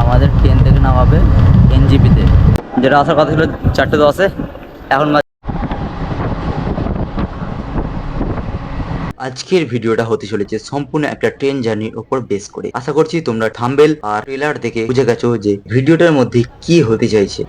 আমাদের ট্রেন থেকে নামাবে এনজিপিতে। যেটা আসার কথা ছিল চারটে দশে, এখন আজকের ভিডিওটা হতে চলেছে সম্পূর্ণ একটা ট্রেন জার্নির ওপর বেস করে। আশা করছি তোমরা থাম্বেল আর ট্রেলার দেখে বুঝে গেছো যে ভিডিওটার মধ্যে কি হতে চাইছে।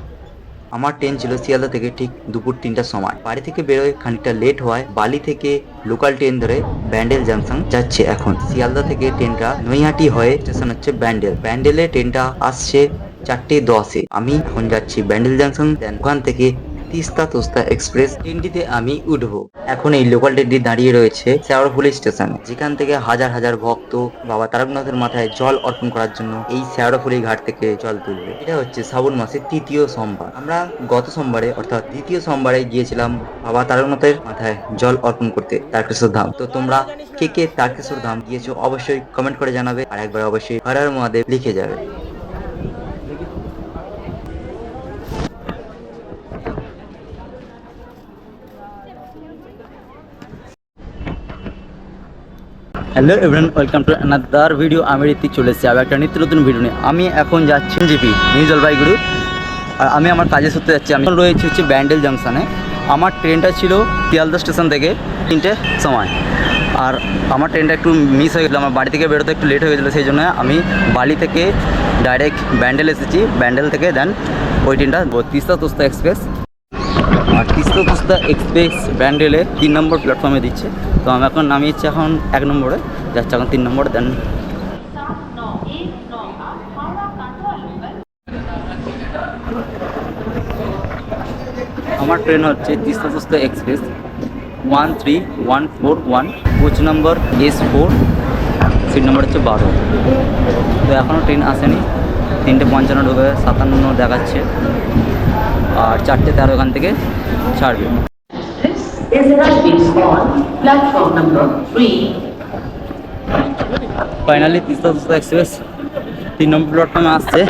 আমার ট্রেন ছিল শিয়ালদা থেকে ঠিক দুপুর তিনটার সময়। বাড়ি থেকে বেরোয় খানিকটা লেট হওয়ায় বালি থেকে লোকাল ট্রেন ধরে ব্যান্ডেল জাংশন যাচ্ছে এখন। শিয়ালদা থেকে ট্রেনটা নৈহাটি হয়ে স্টেশন হচ্ছে ব্যান্ডেল। ব্যান্ডেলে ট্রেনটা আসছে চারটে দশে। আমি এখন যাচ্ছি ব্যান্ডেল জাংশন ওখান থেকে তিস্তা তোস্তা এক্সপ্রেস ট্রেনটিতে আমি উঠবো। এখন এই লোকাল ট্রেনটি দাঁড়িয়ে রয়েছে শেওড়াফুলি স্টেশনে যেখান থেকে হাজার হাজার ভক্ত বাবা তারকনাথের মাথায় জল অর্পণ করার জন্য এই শেওড়াফুলি ঘাট থেকে জল তুলবে। এটা হচ্ছে শ্রাবণ মাসের তৃতীয় সোমবার। আমরা গত সোমবারে, অর্থাৎ দ্বিতীয় সোমবারে গিয়েছিলাম বাবা তারকনাথের মাথায় জল অর্পণ করতে, তারকেশ্বর ধাম। তো তোমরা কে কে তারকেশ্বর ধাম গিয়েছো অবশ্যই কমেন্ট করে জানাবে। আর একবার অবশ্যই হর হর মহাদেব লিখে যাবে। Hello everyone welcome to another video আমি রীতিক চলে এসেছি, আবার একটা নিত্য নতুন ভিডিও নিয়ে। আমি এখন যাচ্ছি জিপি নিউ জলপাইগুড়ি। আর আমি আমার কাজে সূত্রে যাচ্ছি। আমি রয়েছি হচ্ছে ব্যান্ডেল জাংশনে আমার ট্রেনটা ছিল শিয়ালদা স্টেশন থেকে তিনটে সময়। আর আমার ট্রেনটা একটু মিস হয়ে গেছিল আমার বাড়ি থেকে বেরোতে একটু লেট হয়ে গেছিল, সেই জন্য আমি বালি থেকে ডাইরেক্ট ব্যান্ডেল এসেছি। ব্যান্ডেল থেকে দেন ওই ট্রেনটা তিস্তা তোস্তা এক্সপ্রেস আর তিস্তা তোস্তা এক্সপ্রেস ব্যান্ডেলে তিন নম্বর প্ল্যাটফর্মে দিচ্ছে। তো আমি এখন নামিয়েছি এখন এক নম্বরে, যাচ্ছে এখন তিন নম্বরে, দেন আমার ট্রেন হচ্ছে Teesta তোস্তা express one three one four one coach number S four seat number হচ্ছে বারো। তো এখনও ট্রেন আসেনি, তিনটে পঞ্চান্ন ঢুকে সাতান্ন দেখাচ্ছে। আর চারটে তেরো ওখান থেকে ছাড়বে. ফাইনালি তিস্তা তিস্তা এক্সপ্রেস তিন নম্বর প্ল্যাটফর্মে আসছে।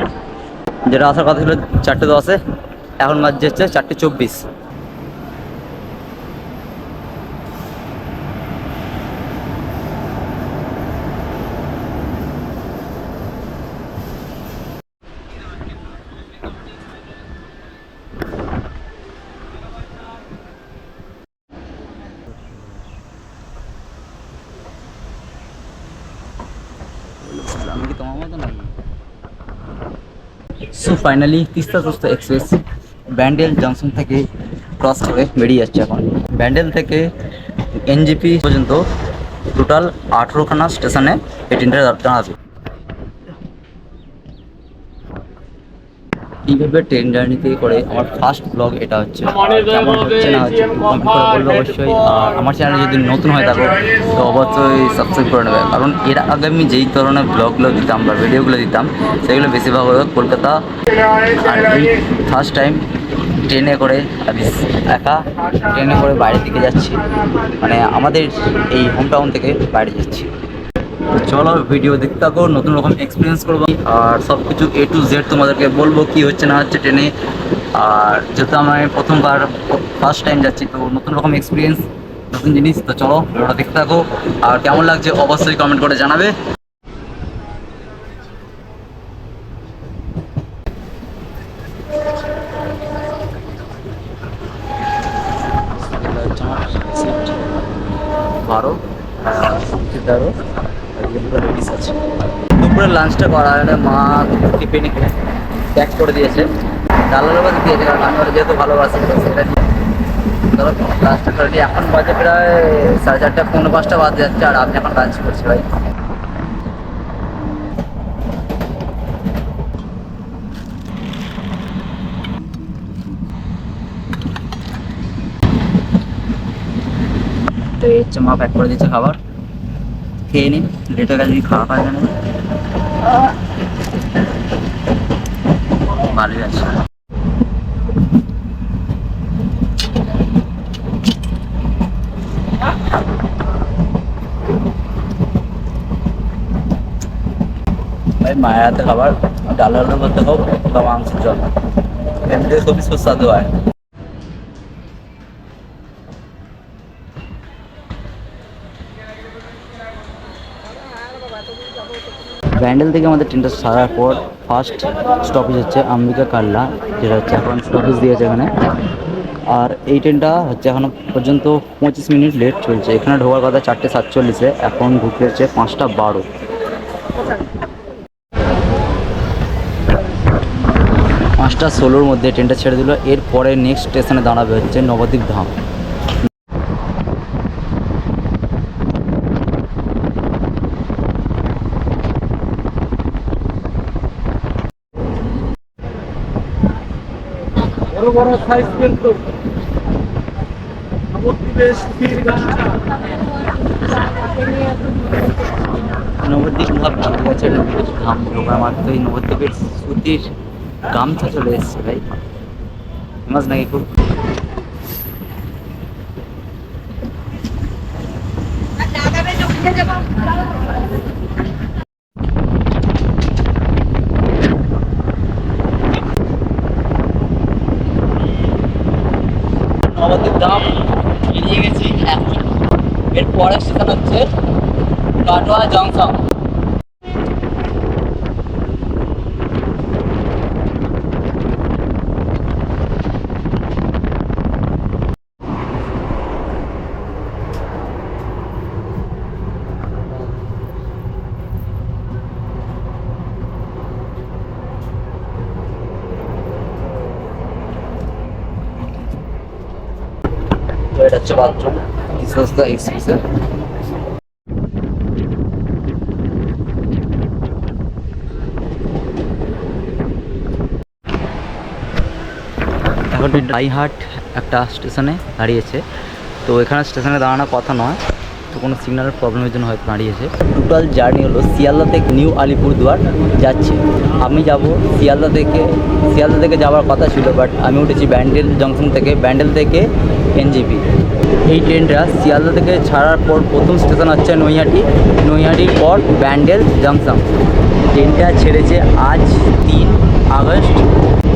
যেটা আসার কথা ছিল চারটে দশে এখন বাজছে হচ্ছে চারটে চব্বিশ। আমি কি তোমার মতো নাকি সো ফাইনালি তিস্তা তোস্তা এক্সপ্রেস ব্যান্ডেল জংশন থেকে ক্রস করে বেরিয়ে যাচ্ছে এখন। ব্যান্ডেল থেকে এনজিপি পর্যন্ত টোটাল আঠেরোখানা স্টেশনে এই ট্রেনটা দাঁড়াবে এইভাবে ট্রেন জার্নিতে করে আমার ফার্স্ট ব্লগ এটা হচ্ছে। কেমন হচ্ছে না হচ্ছে কমেন্ট করে বলবে অবশ্যই। আর আমার চ্যানেলে যদি নতুন হয়ে থাকো তো অবশ্যই সাবস্ক্রাইব করে নেবে। কারণ এর আগে আমি যেই ধরনের ব্লগগুলো দিতাম বা ভিডিওগুলো দিতাম সেগুলো বেশিরভাগ হলো কলকাতা আর এই ফার্স্ট টাইম ট্রেনে করে আমি একা ট্রেনে করে বাইরের দিকে যাচ্ছি। মানে আমাদের এই হোম টাউন থেকে বাইরে যাচ্ছি। তো চলো ভিডিও দেখতে থাকো, নতুন রকম এক্সপিরিয়েন্স করব। আর সব কিছু এ টু জেড তোমাদেরকে বলব কি হচ্ছে, না হচ্ছে ট্রেনে। আর যেহেতু আমি প্রথমবার ফার্স্ট টাইম যাচ্ছি, তো নতুন রকম এক্সপিরিয়েন্স নতুন জিনিস, তো চলো ভিডিওটা দেখতে থাকো। আর কেমন লাগছে, অবশ্যই কমেন্ট করে জানাবে বারো তেরো লেডিস আছে দুপুরে লাঞ্চটা করা না মা টিফিনে প্যাক করে দিয়েছে। ডালার বাদ দিয়েছে কারণ আমি ওরা যেহেতু ভালোবাসি সেটা ধরো লাঞ্চটা করে নিই এখন বাজে প্রায় সাড়ে চারটা, পৌনে পাঁচটা বাজে যাচ্ছে, আর আমি এখন লাঞ্চ করছি ভাই। হচ্ছে, মা প্যাক করে দিচ্ছে খাবার। খেয়ে নিন, লেট হয়ে গেছে, খাওয়া যায় না ভালোই আছে। মায়ের হাতে খাবার ডাল আলু করতে খাও বা মাংসের জল এমনিতে খুবই সুস্বাদু হয়। ব্যান্ডেল থেকে আমাদের ট্রেনটা ছাড়ার পর ফার্স্ট স্টপেজ হচ্ছে আম্বিকা কাল্লা, যেটা হচ্ছে এখন স্টপেজ দিয়েছে এখানে। আর এই ট্রেনটা হচ্ছে এখনও পর্যন্ত পঁচিশ মিনিট লেট চলছে। এখানে ঢোকার কথা চারটে সাতচল্লিশে, এখন ঢুকে হচ্ছে পাঁচটা বারো। পাঁচটা ষোলোর মধ্যে ট্রেনটা ছেড়ে দিল। এরপরে নেক্সট স্টেশনে দাঁড়াবে হচ্ছে নবদ্বীপ ধাম। বড় বড় সাইজ কিন্তু নবদ্বীপ নবদ্বীপের সুতির গামছা চলে এসছে ভাই। মাছ নাকি খুব নবদ্বীপ ধাম বেরিয়ে গেছি এখন এর পরের স্টেশন হচ্ছে কাটোয়া জংশন। এটা হচ্ছে বাথরুম সস্তা এক্সপ্রেসের এখন ডাইহাট একটা স্টেশনে দাঁড়িয়েছে। তো এখানে স্টেশনে দাঁড়ানোর কথা নয়, তো কোনো সিগন্যালের প্রবলেমের জন্য হয়তো দাঁড়িয়েছে। টোটাল জার্নি হলো শিয়ালদা থেকে নিউ আলিপুরদুয়ার যাচ্ছে। আমি যাব শিয়ালদা থেকে শিয়ালদা থেকে যাওয়ার কথা ছিল বাট আমি উঠেছি ব্যান্ডেল জংশন থেকে, ব্যান্ডেল থেকে এনজিপি। এই ট্রেনটা শিয়ালদা থেকে ছাড়ার পর প্রথম স্টেশন হচ্ছে নৈহাটি। নৈহাটির পর ব্যান্ডেল জংশন। ট্রেনটা ছেড়েছে আজ তিন আগস্ট,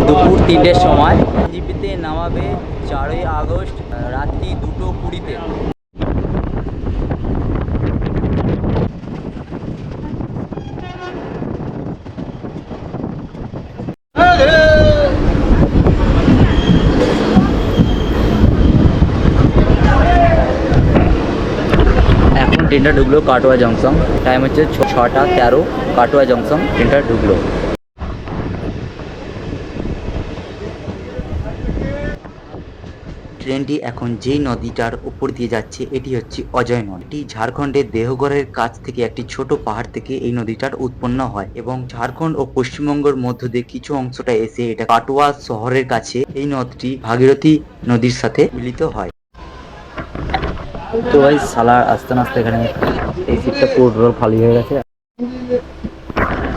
দুপুর তিনটের সময়। জিপিতে নামাবে চারই আগস্ট, রাত্রি দুটো কুড়িতে এখন ট্রেনটা ঢুকলো কাটোয়া জংশন টাইম হচ্ছে ছটা তেরো কাটোয়া জংশন ট্রেনটা ঢুকলো ট্রেনটি এখন যেই নদীটার উপর দিয়ে যাচ্ছে, এটি হচ্ছে অজয় নদী। এটি ঝাড়খণ্ডের দেহগড়ের কাছ থেকে একটি ছোট পাহাড় থেকে এই নদীটার উৎপন্ন হয় এবং ঝাড়খণ্ড ও পশ্চিমবঙ্গের মধ্য দিয়ে কিছু অংশটা এসে এটা কাটোয়া শহরের কাছে এই নদটি ভাগীরথী নদীর সাথে মিলিত হয়। তো ভাই সালার আস্তে আস্তে এখানে এই সিটটা পুরো টোটাল খালি হয়ে গেছে।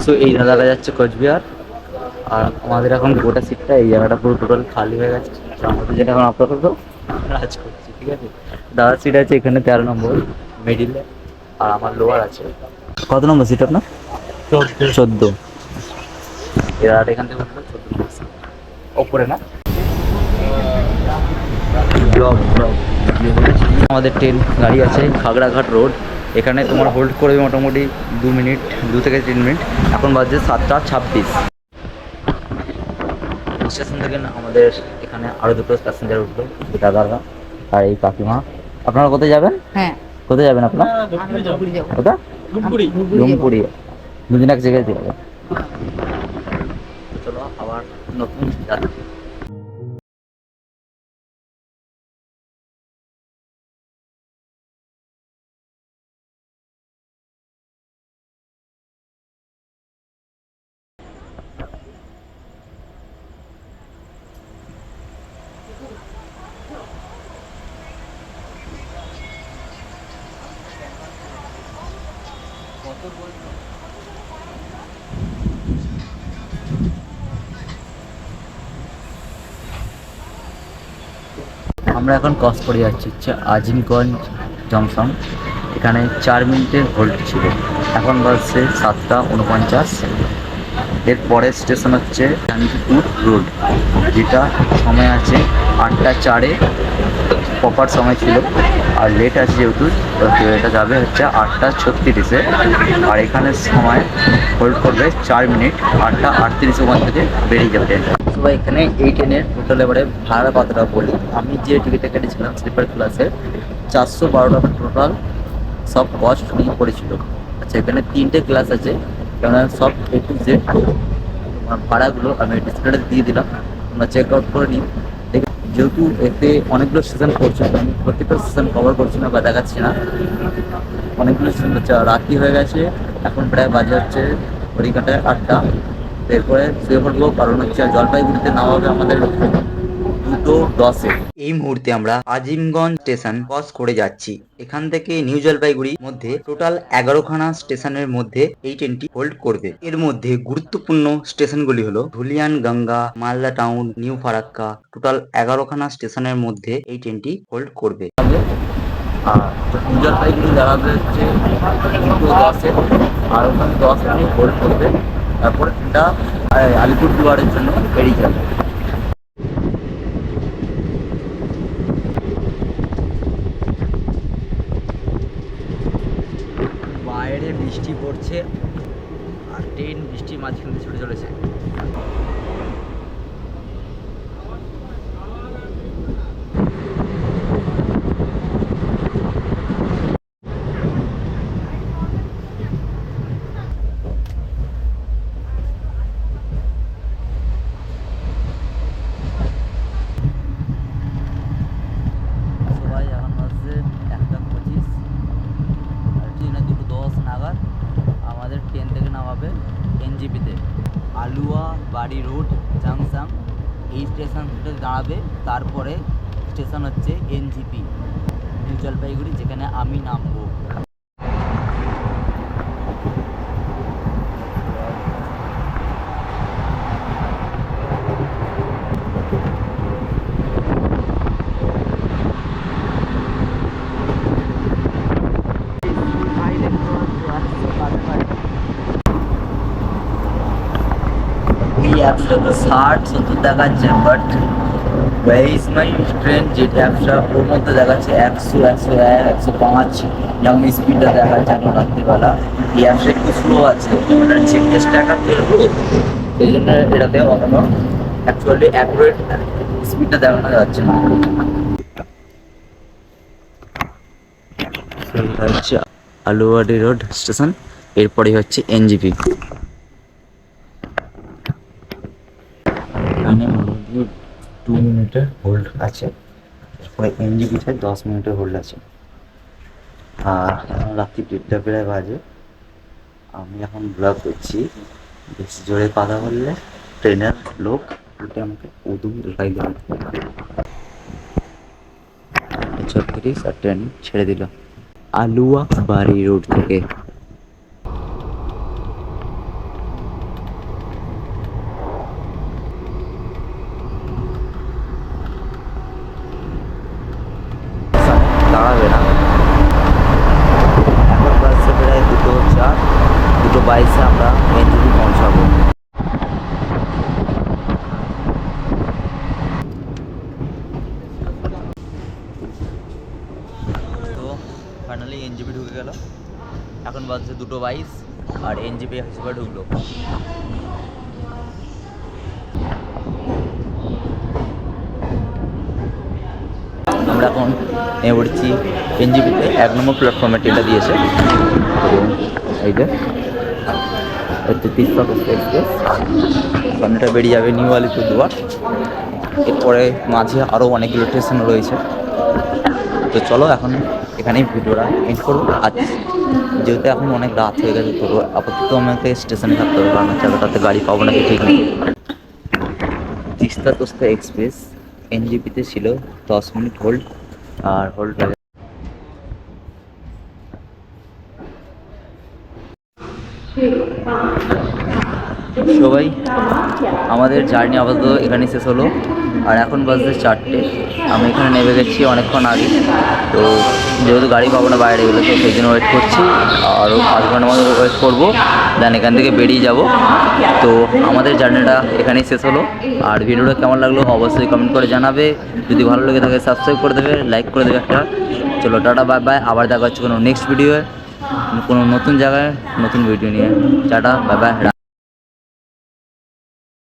সো এই দাদাটা যাচ্ছে কোচবিহার। আর আমাদের এখন গোটা সিটটা এই জায়গাটা পুরো টোটাল খালি হয়ে গেছে। তো আমাদের যেটা এখন আপাতত রাজ করছি ঠিক আছে? দাদার সিট আছে এখানে তেরো নম্বর মিডিলে আর আমার লোয়ার আছে। কত নম্বর সিট আপনার? চোদ্দ। এবার এখান থেকে চোদ্দ নম্বর সিট ওপরে না? আমাদের ট্রেন গাড়ি আছে খাগড়াঘাট রোড। এখানে তোমার হোল্ড করবে মোটামুটি দু মিনিট দু থেকে তিন মিনিট। এখন বাজছে সাতটা ছাব্বিশ। স্টেশন থেকে না আমাদের এখানে আরও দুটো প্যাসেঞ্জার উঠল এই দাদারা আর এই কাকিমা। আপনারা কোথায় যাবেন? হ্যাঁ। কোথায় যাবেন আপনার? ধূপগুড়ি ডুমপুরি দুদিন এক জায়গায় দিয়ে যাবেন। চলো আবার নতুন যাত্রা। আমরা এখন ক্রস করে যাচ্ছি হচ্ছে আজিমগঞ্জ জংশন। এখানে চার মিনিটের হোল্ড ছিল। এখন বাজছে সাতটা উনপঞ্চাশ। এর পরের স্টেশন হচ্ছে শান্তিপুর রোড। যেটা সময় আছে আটটা চারে। প্রপার সময় ছিল। আর লেট আছে যেহেতু এটা যাবে হচ্ছে আটটা ছত্রিশে। আর এখানে সময় হোল্ড করবে চার মিনিট, আটটা আটত্রিশ ওখান থেকে বেরিয়ে যাবে। তো এখানে এই ট্রেনের টোটাল এবারে ভাড়া কতটা বলি আমি যে টিকিটটা কেটেছিলাম স্লিপার ক্লাসে চারশো বারো টাকা টোটাল সব কস্ট নিয়ে পড়েছিল। আচ্ছা এখানে তিনটে ক্লাস আছে, কেননা সব এ টু জেড ভাড়াগুলো আমি ডিসপ্লেটা দিয়ে দিলাম। তোমরা চেক আউট করে দেখে যেহেতু এতে অনেকগুলো সিজন করছে প্রত্যেকটা সিজন কভার করছি না বা দেখাচ্ছি না। অনেকগুলো সিজন হচ্ছে রাত্রি হয়ে গেছে, এখন প্রায় বাজে হচ্ছে ঘড়ি কাটায় আটটা। এরপরে শুয়ে পড়ব, কারণ হচ্ছে জলপাইগুড়িতে নামাবে আমাদের দুটো দশে। এই মুহূর্তে আমরা আজিমগঞ্জ স্টেশন ক্রস করে যাচ্ছি। এখান থেকে নিউ জলপাইগুড়ি মধ্যে টোটাল এগারোখানা স্টেশনের মধ্যে এই ট্রেনটি হোল্ড করবে। এর মধ্যে গুরুত্বপূর্ণ স্টেশনগুলি হলো Dhulian Ganga Malda town new Farakka total এগারোখানা স্টেশনের মধ্যে এই ট্রেনটি হোল্ড করবে। আর নিউ জলপাইগুড়ি দাঁড়াবে হচ্ছে দুটো দশে আর ওখানে দশ মিনিট হোল্ড করবে। তারপরে ট্রেনটা আলিপুরদুয়ারের জন্য বেরিয়ে যাবে বাইরে বৃষ্টি পড়ছে আর ট্রেন বৃষ্টির মাঝখান দিয়ে ছুটে চলেছে সবাই এখন বাজছে একটা পঁচিশ আর ট্রেনে দুটো দশ নাগাদ আমাদের ট্রেন থেকে নামাবে এনজিপিতে। আলুয়া, বাড়ি রোড জাংশন এই স্টেশন স্টেশনটা দাঁড়াবে, তারপরে স্টেশন হচ্ছে এনজিপি, নিউ জলপাইগুড়ি, যেখানে আমি নামবো। তো ষাট, সত্তর দেখাচ্ছে বাট ওয়াইজ মাই ট্রেন যে অ্যাপসটা ওর মধ্যে দেখাচ্ছে একশো একশো এক, একশো পাঁচ যেমন স্পিডটা দেখাচ্ছে, এখন রাত্রিবেলা। এই অ্যাপসটা একটু স্লো আছে ওটার চেক টেস্ট দেখাচ্ছে এই জন্য এটাতে অতটা অ্যাকচুয়ালি অ্যাকুরেট স্পিডটা দেখানো যাচ্ছে না। হচ্ছে আলুয়াডি রোড স্টেশন এরপরে হচ্ছে এনজিপি এখানে মোটামুটি টু মিনিটের হোল্ড আছে। এরপরে এনজিপিতে দশ মিনিটের হোল্ড আছে। আর রাত্রি দেড়টা প্রায় বাজে। আমি এখন ব্লগ করছি। বেশি জোরে কথা বললে ট্রেনের লোক উল্টে আমাকে উদুম লাগাই দেবে। ছত্রিশ আর ট্রেন ছেড়ে দিল। আলুয়া বাড়ি রোড থেকে দাঁড়াবে না এখন বাজছে প্রায় দুটো চার দুটো বাইশে আমরা এনজিপি পৌঁছাবো তো ফাইনালি এনজিপি ঢুকে গেল। এখন বাজছে দুটো বাইশ, আর এনজিপি হিসেবে ঢুকলো। আমরা এখন নেমে পড়ছি এনজিপিতে এক নম্বর প্ল্যাটফর্মে ট্রেনটা দিয়েছে। এই যে, হচ্ছে কোস্টা এক্সপ্রেস সামনেটা বেরিয়ে যাবে নিউ আলিপুরদুয়ার এরপরে মাঝে আরও অনেকগুলো স্টেশন রয়েছে। তো চলো এখন এখানেই ভিডিওটা এন্ড করব। আজ যেহেতু এখন অনেক রাত হয়ে গেছে, তো আপাতত আমাকে স্টেশনে থাকতে হবে, কারণ হচ্ছে তাতে গাড়ি পাবো না ঠিক নেই। তিস্তা তোস্তা এক্সপ্রেস এনজিপিতে ছিল দশ মিনিট হোল্ড আর হোল্ড হয়ে সবাই আমাদের জার্নি আপাতত এখানে শেষ হলো। আর এখন বাজছে চারটে। আমি এখানে নেমে গেছি অনেকক্ষণ আগে। তো যেহেতু গাড়ি পাবো না বাইরে গেলে তো সেই জন্য ওয়েট করছি। আরও পাঁচ ঘণ্টা মতো ওয়েট করব। দেন এখান থেকে বেরিয়ে যাব। তো আমাদের জার্নিটা এখানেই শেষ হলো। আর ভিডিওটা কেমন লাগল অবশ্যই কমেন্ট করে জানাবে। যদি ভালো লেগে থাকে সাবস্ক্রাইব করে দেবে লাইক করে দেবে একটা। চলো, টাটা বাই বাই আবার দেখা হচ্ছে কোনো নেক্সট ভিডিওয়ে কোনো নতুন জায়গায়, নতুন ভিডিও নিয়ে। Tata bye bye